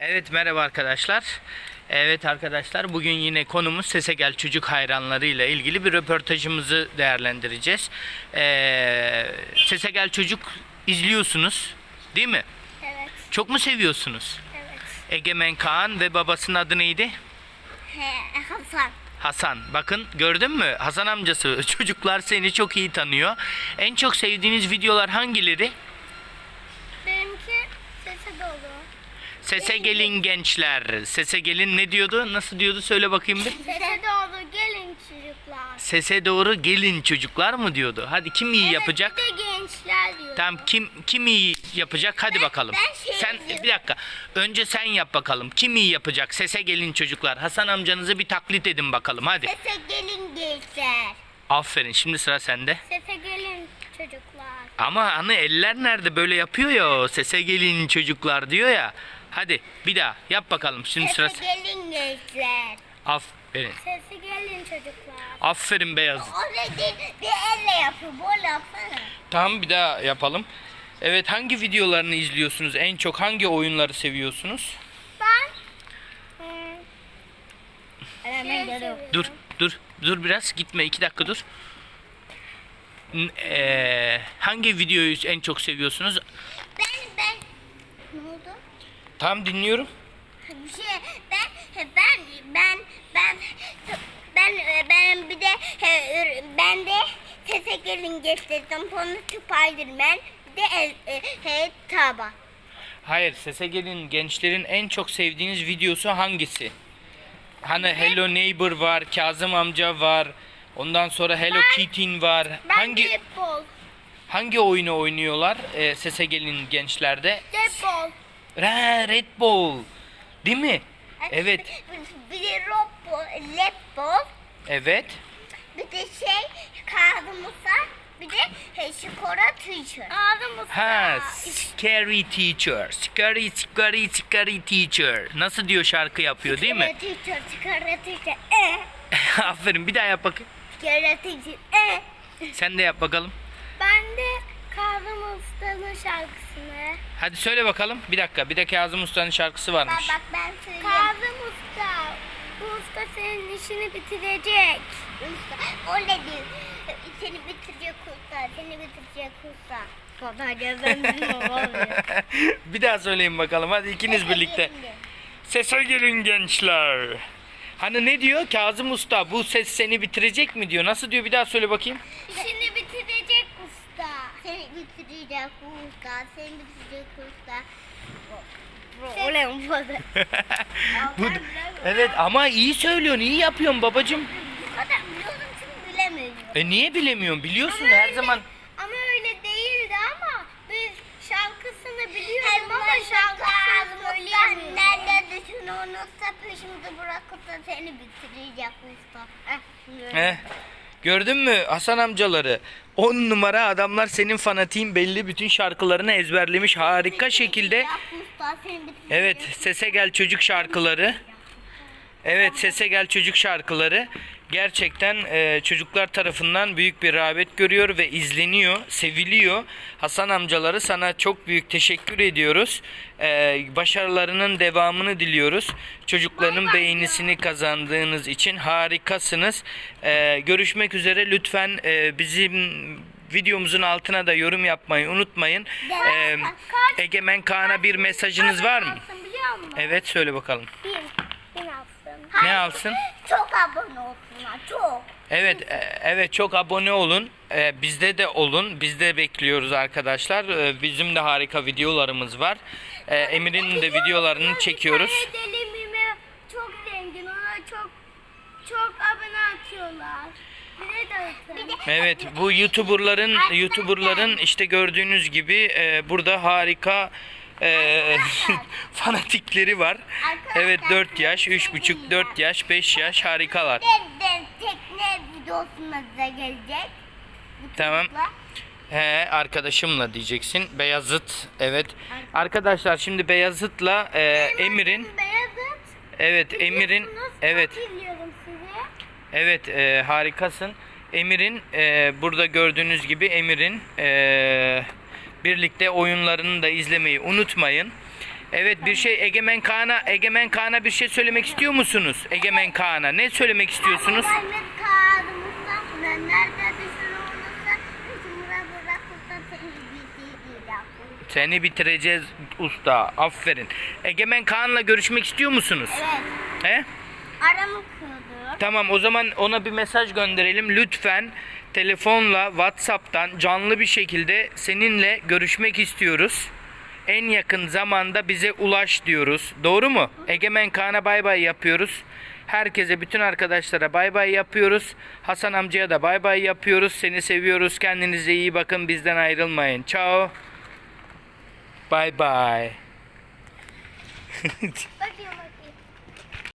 Evet merhaba arkadaşlar. Evet arkadaşlar bugün yine konumuz Sese Gel Çocuk hayranları ile ilgili bir röportajımızı değerlendireceğiz. Ee, Sese Gel Çocuk izliyorsunuz değil mi? Evet, Çok mu seviyorsunuz? evet. Egemen Kaan ve babasının adı neydi? He, Hasan. Hasan. Bakın gördün mü? Hasan amcası çocuklar seni çok iyi tanıyor. En çok sevdiğiniz videolar hangileri? Sese gelin gençler. Sese gelin ne diyordu? Nasıl diyordu? Söyle bakayım bir. Sese dolu gelin çocuklar. Sese doğru gelin çocuklar mı diyordu? Hadi kim iyi Evet, yapacak? De gençler diyor. Tamam kim kim iyi yapacak? Hadi bakalım. ben şey sen bir dakika. Önce sen yap bakalım. Kim iyi yapacak? Sese gelin çocuklar. Hasan amcanızı bir taklit edin bakalım hadi. Sese gelin gençler. Aferin. Şimdi sıra sende. Sese gelin çocuklar. Ama hani eller nerede böyle yapıyor ya. Sese gelin çocuklar diyor ya. Hadi bir daha yap bakalım. Şimdi sıra Sese gelin gençler. Aferin. Sese gelin çocuklar. Aferin beyaz. O değil bir elle yapıyor. Böyle yapsana. Tamam bir daha yapalım. Evet hangi videolarını izliyorsunuz? En çok hangi oyunları seviyorsunuz? Ben hmm, şey seviyorum. Dur, dur, dur biraz. Gitme, iki dakika dur. N- eee, hangi videoyu en çok seviyorsunuz? Ben ben ne oldu? Tam dinliyorum. Bir şey ben ben ben ben ben ben bir de e, ben de sese gelin getirdim. Bunu Spiderman bir de e, e, taba. Hayır, sese gelin gençlerin en çok sevdiğiniz videosu hangisi? Hani Hello Neighbor var, Kazım amca var. Ondan sonra Hello Ben- Kitty var. Ben hangi Deadpool. hangi oyunu oynuyorlar? eee, sese gelin gençlerde. Deadpool. Ha, Red Bull. Değil mi? Evet. Bir, bir de Rockball, Letball, Evet. bir de şey Kazımıza, bir de e, Şikora Teacher. Kazımıza. Ha, Scary Teacher. Scary, scary, scary teacher. Nasıl diyor şarkı yapıyor değil mi? Teacher, Şikora Teacher. Eh. Aferin bir daha yap bakayım. Şikora Teacher. Eh. Sen de yap bakalım. Ben de Kazım Usta'nın şarkısını. Hadi söyle bakalım. Bir dakika. Bir de Kazım Usta'nın şarkısı Bak varmış. bak ben söyleyeyim. Kazım Usta. Bu usta senin işini bitirecek. Usta. O ne diyor? Seni bitirecek usta. Seni bitirecek usta. Bir daha söyleyin bakalım. Hadi ikiniz birlikte. Sese gelin gençler. Hani ne diyor? Kazım Usta bu ses seni bitirecek mi diyor. Nasıl diyor? Bir daha söyle bakayım. Usta. Seni bitirecek usta. Seni bitirecek usta. Oley Bu, evet ama iyi söylüyorsun, iyi yapıyorsun babacım. Bu kadar biliyordum şimdi bilemiyorum. E niye bilemiyorsun? Biliyorsun Ama her öyle- zaman. Ama öyle değildi ama biz şarkısını biliyorum ama şarkısını söyleyemiyorum. Nerede düşün unutsa peşimizi bırakıp da seni bitirecek usta. Eh, şimdi Eh, gördün mü Hasan amcaları? 10 numara adamlar senin fanatiğin belli bütün şarkılarını ezberlemiş harika şekilde. Evet sese gel çocuk şarkıları. Evet sese gel çocuk şarkıları gerçekten e, çocuklar tarafından büyük bir rağbet görüyor ve izleniyor, seviliyor. Hasan amcaları sana çok büyük teşekkür ediyoruz. E, başarılarının devamını diliyoruz. Çocukların beğenisini kazandığınız için harikasınız. E, görüşmek üzere lütfen e, bizim videomuzun altına da yorum yapmayı unutmayın. E, Egemen Kaan'a bir mesajınız var mı? Evet söyle bakalım. Bir, bir alsın. Ne alsın? Çok abone çok. Evet, e, evet çok abone olun. E, bizde de olun. Biz de bekliyoruz arkadaşlar. E, bizim de harika videolarımız var. E, Emir'in de videolarını çekiyoruz. Bir tane deli mime çok zengin. Ona çok çok abone atıyorlar. Bir de dağıtın. Evet, bu YouTuber'ların YouTuber'ların işte gördüğünüz gibi e, burada harika e, fanatikleri var. Evet 4 yaş, 3,5, 4 yaş, 5 yaş harikalar. Deden tekne videosuna gelecek. Tamam. He arkadaşımla diyeceksin. Beyazıt. Evet. Arkadaşlar şimdi Beyazıt'la e, Emir'in Beyazıt. evet Emir'in evet evet e, harikasın. Emir'in e, burada gördüğünüz gibi Emir'in e, birlikte oyunlarını da izlemeyi unutmayın. Evet bir şey Egemen Kaan'a Egemen Kaan'a bir şey söylemek istiyor musunuz? Egemen Kaan'a ne söylemek istiyorsunuz? Seni bitireceğiz usta. Aferin. Egemen Kaan'la görüşmek istiyor musunuz? Evet. He? Aramı kırdı. Tamam o zaman ona bir mesaj gönderelim. Lütfen telefonla WhatsApp'tan canlı bir şekilde seninle görüşmek istiyoruz. En yakın zamanda bize ulaş diyoruz. Doğru mu? Egemen Kaan'a bay bay yapıyoruz. Herkese bütün arkadaşlara bay bay yapıyoruz. Hasan amcaya da bay bay yapıyoruz. Seni seviyoruz. Kendinize iyi bakın. Bizden ayrılmayın. Ciao. Bay bay.